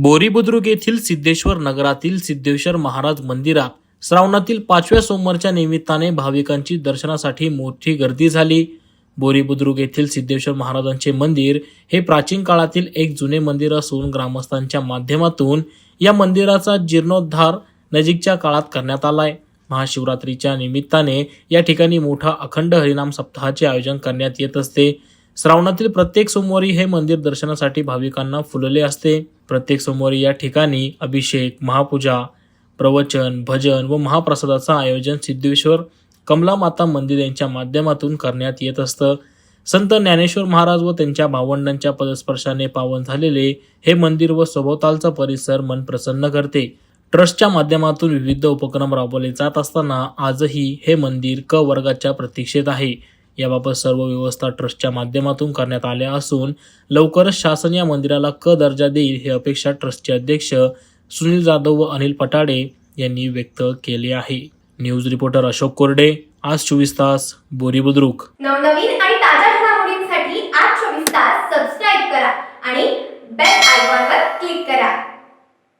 बोरी बुद्रुक येथील सिद्धेश्वर नगरातील सिद्धेश्वर महाराज मंदिरात श्रावणातील पाचव्या सोमवारच्या निमित्ताने भाविकांची दर्शनासाठी मोठी गर्दी झाली. बोरी बुद्रुक येथील सिद्धेश्वर महाराजांचे मंदिर हे प्राचीन काळातील एक जुने मंदिर असून ग्रामस्थांच्या माध्यमातून या मंदिराचा जीर्णोद्धार नजीकच्या काळात करण्यात आलाय. महाशिवरात्रीच्या निमित्ताने या ठिकाणी मोठा अखंड हरिनाम सप्ताहाचे आयोजन करण्यात येत असते. श्रावणातील प्रत्येक सोमवारी हे मंदिर दर्शनासाठी भाविकांना फुलले असते. प्रत्येक सोमवारी या ठिकाणी अभिषेक महापूजा प्रवचन भजन व महाप्रसादाचं आयोजन सिद्धेश्वर कमला माता मंदिर यांच्या माध्यमातून करण्यात येत असतं. संत ज्ञानेश्वर महाराज व त्यांच्या भावंडांच्या पदस्पर्शाने पावन झालेले हे मंदिर व सभोवतालचा परिसर मन प्रसन्न करते. ट्रस्टच्या माध्यमातून विविध उपक्रम राबवले जात असताना आजही हे मंदिर क वर्गाच्या प्रतीक्षेत आहे. याबाबत सर्व व्यवस्था ट्रस्टच्या माध्यमातून करण्यात आल्या असून लवकरच शासन या मंदिराला क दर्जा देईल ही अपेक्षा ट्रस्टचे अध्यक्ष सुनील जाधव व अनिल पटाडे यांनी व्यक्त केली आहे. न्यूज रिपोर्टर अशोक कोरडे आज चोवीस तास बोरी बुद्रुक. नवनवीन आणि ताज्या घडामोडींसाठी आज चोवीस तास